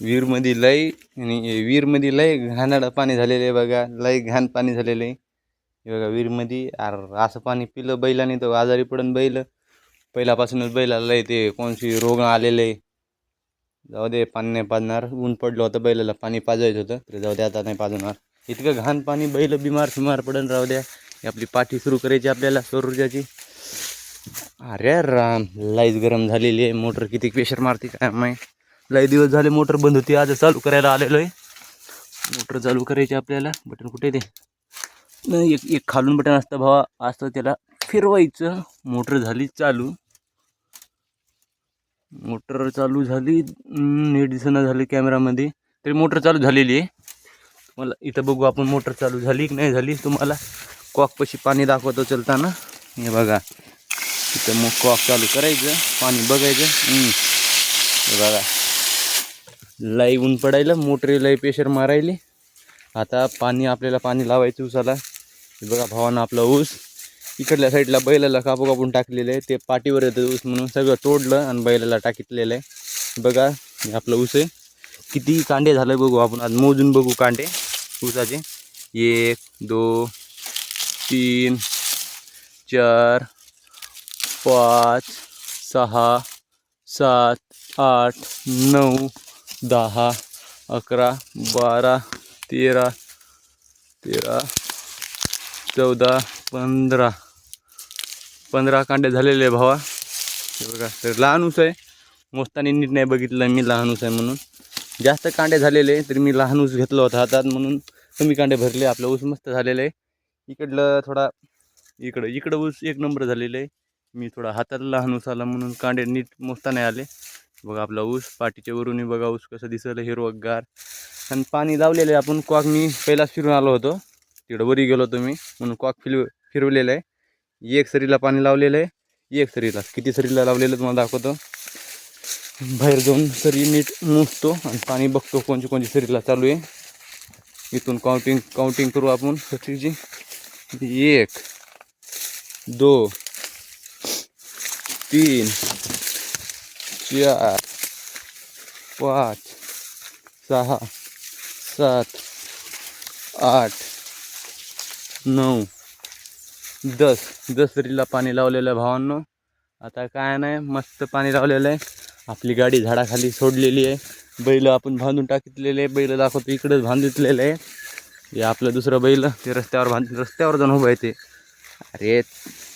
विहीरमध्ये लय आणि विहीरमध्ये लय घाणाडं पाणी झालेलं आहे बघा. लय घाण पाणी झालेलं आहे. बघा विहीरमध्ये. अर असं पाणी पिलं बैलाने तर आजारी पडून बैल. पहिल्यापासूनच बैलाला लय ते कोणशी रोग आलेले आहे. जाऊ दे पाणी नाही पाजणार. ऊन पडलं होतं बैलाला पाणी पाजायचं होतं. तर जाऊ दे आता नाही पाजणार. इतकं घाण पाणी बैल बिमार शिमार पडून राहू द्या. आपली पाठी सुरू करायची आपल्याला सौर ऊर्जाची अरे राम लाईज गरम झालेली आहे. मोटर किती प्रेशर मारते काय माहीत. लय दिवस झाले मोटर बंद होती आज चालू करायला आलेलो आहे. मोटर चालू करायची आपल्याला बटन कुठे ते? नाही एक एक खालून बटन असतं भावा असतं त्याला फिरवायचं. मोटर झाली चालू. मोटर चालू झाली हम्म, नीट दिसणं झाली कॅमेरामध्ये तरी मोटर चालू झालेली आहे. मला इथं बघू आपण मोटर चालू झाली की नाही झाली. तुम्हाला कॉकपाशी पाणी दाखवतो चलताना. हे बघा इथं मग कॉक चालू करायचं पाणी बघायचं. हे बघा. लई ऊन पडायला मोटरी लई प्रेशर मारायली. आता पाणी आपल्याला पाणी लावायचं उसाला हे बघा भावानं आपला ऊस इकडल्या साईडला बैलाला कापू कापून टाकलेलं आहे. ते पाठीवर येतं ऊस म्हणून सगळं तोडलं आणि बैलाला टाकितलेलं आहे. बघा हे आपलं ऊस आहे. किती कांडे झालं बघू आपण. आज मोजून बघू कांडे ऊसाचे. एक दो तीन चार पाच सहा सात आठ नऊ दहा अकरा बारा तेरा तेरा चौदा पंधरा. पंधरा कांडे झालेले आहे भावा. हे बघा तर लहान ऊस आहे. मोस्तानी नीट नाही बघितलं मी लहानूस आहे म्हणून. जास्त कांडे झालेले तर मी लहान ऊस घेतलं होतं हातात म्हणून कमी कांडे भरले. आपलं ऊस मस्त झालेलं आहे. इकडलं थोडा इकडं इकडं ऊस एक नंबर झालेलं आहे. मी थोडा हातात लहान ऊस आला म्हणून कांडे नीट मोजता नाही आले. बघा आपला ऊस पाठीच्या वरूनही बघा ऊस कसं दिसलं हिरवगार. आणि पाणी लावलेलं आहे आपण कॉक मी पहिलाच फिरून आलो होतो. तिकडं वरी गेलो होतो मी म्हणून कॉक फिरव फिरवलेलं आहे. एक सरीला पाणी लावलेलं आहे. एक सरीला किती सरीला लावलेलं तुम्हाला दाखवतो. बाहेर जाऊन सरी नीट मोजतो आणि पाणी बघतो कोणची कोणची सरीला चालू आहे. इथून काउंटिंग काउंटिंग करू आपण. सरीची. एक दो तीन चार पाच सहा सात आठ नऊ दस दसरीला पाणी लावलेलं आहे भावांनो. आता काय नाही मस्त पाणी लावलेलं आहे. आपली गाडी झाडाखाली सोडलेली आहे. बैल आपण बांधून टाकितलेले आहे. बैल दाखवतो इकडंच बांधितलेलं आहे. हे आपलं दुसरं बैल ते रस्त्यावर बांध रस्त्यावर जाऊन उभं आहे ते. अरे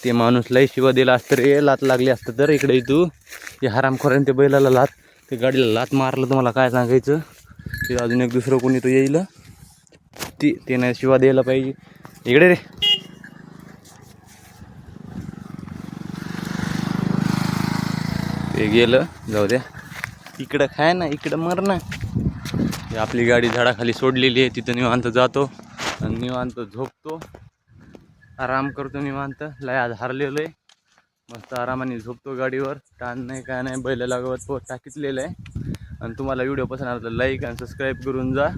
ते माणूस लय शिवा दिला असतं रे. लात लागली असतं तर इकडे तू. ते हरामखोराने ते बैलाला लात. ते गाडीला लात मारलं तुम्हाला काय सांगायचं? ते अजून एक दुसरं कोणी तो येईल. ती ते नाही शिवा द्यायला पाहिजे. इकडे रे. ते गेलं. जाऊ द्या. इकडं खाय ना इकडं मर ना. आपली गाडी झाडाखाली सोडलेली आहे. तिथं निवांत जातो आणि निवांत झोपतो. आराम करतो निवांत. लय आज हारलेलो आहे मस्त आरामाने झोपतो गाडीवर. ताण नाही काय नाही बैल लागवत टाकीतलेलं आहे. आणि तुम्हाला व्हिडिओ पसंत आला तर लाईक आणि सबस्क्राईब करून जा.